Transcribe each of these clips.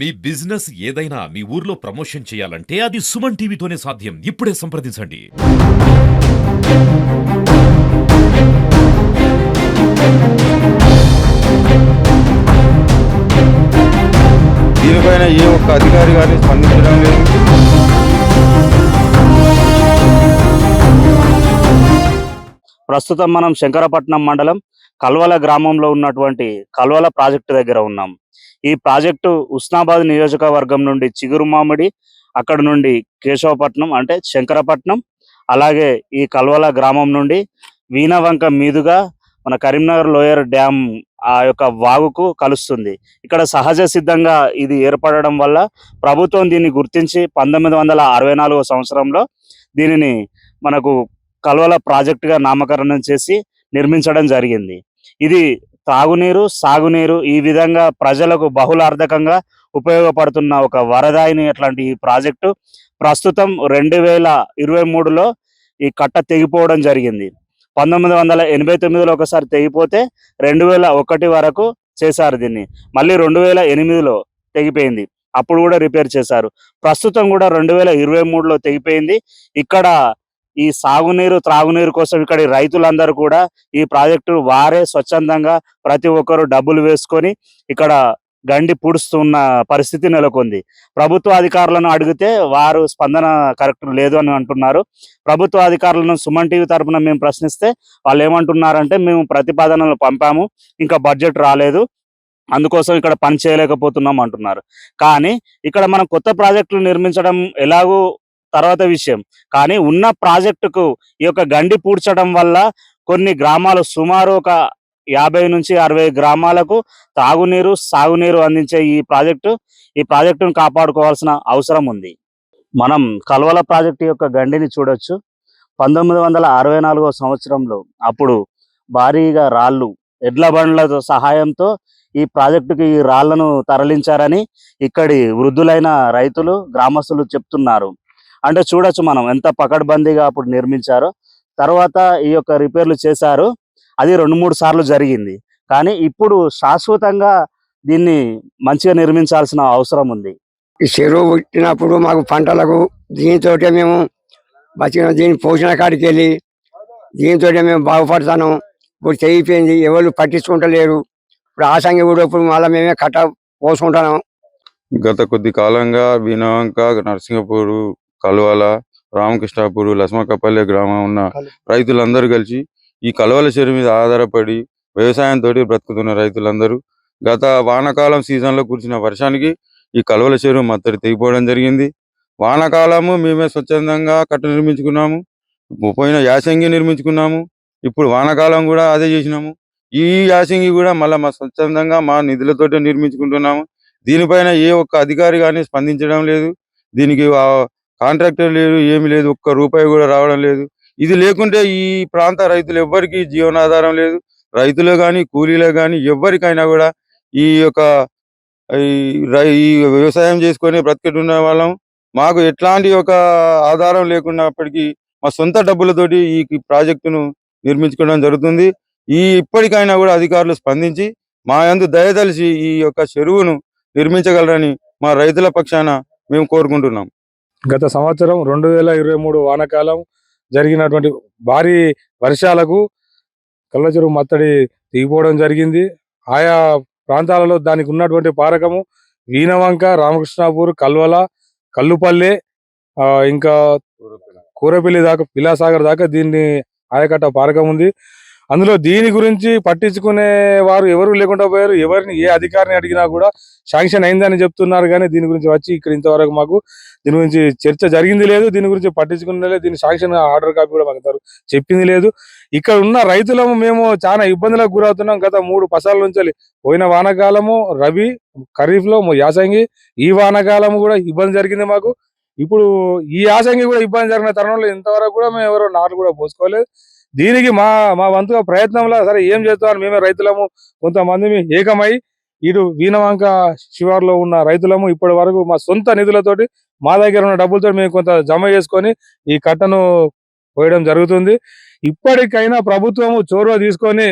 మీ business ఏదైనా మీ ఊర్లో promotion చేయాలంటే అది సుమన్ టీవీతోనే సాధ్యం. ఇప్పుడే సంప్రదించండి. దీనిపైన ఏ ఒక్క అధికారి కానీ స్పందించడం లేదు. ప్రస్తుతం మనం శంకరపట్నం మండలం కల్వల గ్రామంలో ఉన్నటువంటి కల్వల ప్రాజెక్టు దగ్గర ఉన్నాం. ఈ ప్రాజెక్టు ఉస్నాబాద్ నియోజకవర్గం నుండి చిగురు మామిడి అక్కడ నుండి కేశవపట్నం అంటే శంకరపట్నం అలాగే ఈ కల్వల గ్రామం నుండి వీణవంక మీదుగా మన కరీంనగర్ లోయర్ డ్యామ్ ఆ యొక్క వాగుకు కలుస్తుంది. ఇక్కడ సహజ సిద్ధంగా ఇది ఏర్పడడం వల్ల ప్రభుత్వం దీన్ని గుర్తించి పంతొమ్మిది వందల అరవై నాలుగో సంవత్సరంలో దీనిని మనకు కల్వల ప్రాజెక్టుగా నామకరణం చేసి నిర్మించడం జరిగింది. ఇది తాగునీరు సాగునీరు ఈ విధంగా ప్రజలకు బహుళార్థకంగా ఉపయోగపడుతున్న ఒక వరదాయిని అట్లాంటి ఈ ప్రాజెక్టు. ప్రస్తుతం రెండు వేల ఇరవై మూడులో ఈ కట్ట తెగిపోవడం జరిగింది. పంతొమ్మిది వందల ఎనభై తొమ్మిదిలో ఒకసారి తెగిపోతే రెండు వేల ఒకటి వరకు చేశారు దీన్ని. మళ్ళీ రెండు వేల ఎనిమిదిలో తెగిపోయింది. అప్పుడు కూడా రిపేర్ చేశారు. ప్రస్తుతం కూడా రెండు వేల ఇరవై మూడులో తెగిపోయింది. ఇక్కడ ఈ సాగునీరు త్రాగునీరు కోసం ఇక్కడ రైతులందరూ కూడా ఈ ప్రాజెక్టు వారే స్వచ్ఛందంగా ప్రతి ఒక్కరు డబ్బులు వేసుకొని ఇక్కడ గండి పూడుస్తున్న పరిస్థితి నెలకొంది. ప్రభుత్వ అధికారులను అడిగితే వారు స్పందన కరెక్ట్ లేదు అని అంటున్నారు. ప్రభుత్వ అధికారులను సుమన్ టీవీ తరపున మేము ప్రశ్నిస్తే వాళ్ళు ఏమంటున్నారంటే మేము ప్రతిపాదనలు పంపాము ఇంకా బడ్జెట్ రాలేదు అందుకోసం ఇక్కడ పని చేయలేకపోతున్నాం అంటున్నారు. కానీ ఇక్కడ మనం కొత్త ప్రాజెక్టులు నిర్మించడం ఎలాగూ తర్వాత విషయం. కానీ ఉన్న ప్రాజెక్టుకు ఈ యొక్క గండి పూడ్చడం వల్ల కొన్ని గ్రామాలు సుమారు ఒక యాభై నుంచి అరవై గ్రామాలకు తాగునీరు సాగునీరు అందించే ఈ ప్రాజెక్టు ఈ ప్రాజెక్టును కాపాడుకోవాల్సిన అవసరం ఉంది. మనం కల్వల ప్రాజెక్టు యొక్క గండిని చూడొచ్చు. పంతొమ్మిది వందల అరవై నాలుగో సంవత్సరంలో అప్పుడు భారీగా రాళ్ళు ఎడ్ల బండ్ల సహాయంతో ఈ ప్రాజెక్టుకి ఈ రాళ్ళను తరలించారని ఇక్కడి వృద్ధులైన రైతులు గ్రామస్తులు చెప్తున్నారు. అంటే చూడొచ్చు మనం ఎంత పకడ్బందీగా అప్పుడు నిర్మించారో. తర్వాత ఈ యొక్క రిపేర్లు చేశారు. అది రెండు మూడు సార్లు జరిగింది. కానీ ఇప్పుడు శాశ్వతంగా దీన్ని మంచిగా నిర్మించాల్సిన అవసరం ఉంది. ఈ చెరువు పుట్టినప్పుడు మాకు పంటలకు దీంతో మేము బతికిన. దీని పోషణ కాడికి వెళ్ళి దీంతో మేము బాగుపడతాను. ఇప్పుడు చేయిపోయింది ఎవరు పట్టించుకుంటలేరు. ఇప్పుడు ఆసంగి కూడా ఇప్పుడు మళ్ళీ మేమే కట్ట పోసుకుంటాను. గత కొద్ది కాలంగా వీణవంక నరసింగపూరు కల్వాల. రామకృష్ణాపూర్ లస్మకపల్లి గ్రామం ఉన్న రైతులందరూ కలిసి ఈ కలవల చెరువు మీద ఆధారపడి వ్యవసాయంతో బ్రతుకుతున్న రైతులందరూ గత వానాకాలం సీజన్లో కురిసిన వర్షానికి ఈ కలవల చెరువు మత్తడి తెగిపోవడం జరిగింది. వానాకాలము మేమే స్వచ్ఛందంగా కట్ట నిర్మించుకున్నాము. పోయిన యాసంగి నిర్మించుకున్నాము. ఇప్పుడు వానాకాలం కూడా అదే చేసినాము. ఈ యాసంగి కూడా మళ్ళీ మా స్వచ్ఛందంగా మా నిధులతోటి నిర్మించుకుంటున్నాము. దీనిపైన ఏ ఒక్క అధికారి కానీ స్పందించడం లేదు. దీనికి కాంట్రాక్టర్ లేదు ఏమి లేదు ఒక్క రూపాయి కూడా రావడం లేదు. ఇది లేకుంటే ఈ ప్రాంత రైతులు ఎవ్వరికి జీవనాధారం లేదు. రైతులు కానీ కూలీలు కానీ ఎవ్వరికైనా కూడా ఈ యొక్క ఈ ఈ వ్యవసాయం చేసుకొని బ్రతికెట్టున్న వాళ్ళం. మాకు ఎట్లాంటి ఒక ఆధారం లేకున్నప్పటికీ మా సొంత డబ్బులతోటి ఈ ప్రాజెక్టును నిర్మించుకోవడం జరుగుతుంది. ఈ ఇప్పటికైనా కూడా అధికారులు స్పందించి మా యందు దయదలిచి ఈ యొక్క చెరువును నిర్మించగలరని మా రైతుల పక్షాన మేము కోరుకుంటున్నాం. గత సంవత్సరం రెండు వేల ఇరవై మూడు వానాకాలం జరిగినటువంటి భారీ వర్షాలకు కళ్ళ చెరువు మత్తడి దిగిపోవడం జరిగింది. ఆయా ప్రాంతాలలో దానికి ఉన్నటువంటి పారకము వీణవంక రామకృష్ణాపూర్ కల్వల కల్లుపల్లె ఇంకా కూరపల్లి. దాకా పిలాసాగర్ దాకా దీన్ని ఆయకట్ట పారకం ఉంది. అందులో దీని గురించి పట్టించుకునే వారు ఎవరు లేకుండా పోయారు ఎవరిని ఏ అధికారిని అడిగినా కూడా శాంక్షన్ అయిందని చెప్తున్నారు. కానీ దీని గురించి వచ్చి ఇక్కడ ఇంతవరకు మాకు దీని గురించి చర్చ జరిగింది లేదు. దీని గురించి పట్టించుకునే లేదు. దీని శాంక్షన్ ఆర్డర్ కాపీ కూడా మాకు చెప్పింది లేదు. ఇక్కడ ఉన్న రైతులము మేము చాలా ఇబ్బందులకు గురవుతున్నాం. గత మూడు పసాల నుంచి పోయిన వానాకాలము రబీ ఖరీఫ్లో యాసంగి ఈ వానకాలము కూడా ఇబ్బంది జరిగింది మాకు. ఇప్పుడు ఈ యాసంగి కూడా ఇబ్బంది జరిగిన తరుణంలో ఇంతవరకు కూడా మేము ఎవరో నారు కూడా పోసుకోలేదు. దీనికి మా మా వంతుగా ప్రయత్నంలో సరే ఏం చేస్తామని మేమే రైతులము. కొంతమంది ఏకమై ఇటు వీణవంక శివారులో ఉన్న రైతులము ఇప్పటి వరకు మా సొంత నిధులతోటి మా దగ్గర ఉన్న డబ్బులతో మేము కొంత జమ చేసుకొని ఈ కట్టను పోయడం జరుగుతుంది. ఇప్పటికైనా ప్రభుత్వము చోరువ తీసుకొని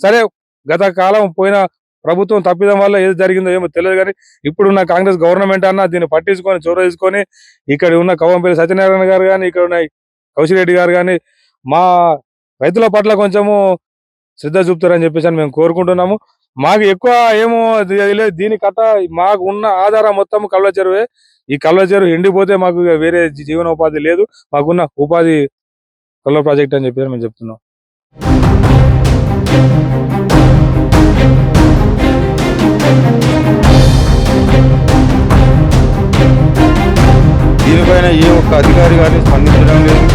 సరే గత కాలం పోయిన ప్రభుత్వం తప్పిదం వల్ల ఏది జరిగిందో ఏమో తెలియదు కానీ ఇప్పుడున్న కాంగ్రెస్ గవర్నమెంట్ అన్న దీన్ని పట్టించుకొని చొరవ తీసుకొని ఇక్కడ ఉన్న కవంపల్లి సత్యనారాయణ గారు కానీ ఇక్కడ ఉన్న కౌశిరెడ్డి గారు కానీ మా రైతుల పట్ల కొంచెము శ్రద్ధ చూపుతారని చెప్పేసి అని మేము కోరుకుంటున్నాము. మాకు ఎక్కువ ఏమో లేదు. దీని కథ మాకు ఉన్న ఆధారం మొత్తం కళ్ళ చెరువే. ఈ కళ్ళ చెరువు ఎండిపోతే మాకు వేరే జీవనోపాధి లేదు. మాకున్న ఉపాధి కళ్ళ ప్రాజెక్ట్ అని చెప్పేసి మేము చెప్తున్నాం. దీనిపైన ఏ ఒక్క అధికారి కానీ స్పందించడం లేదు.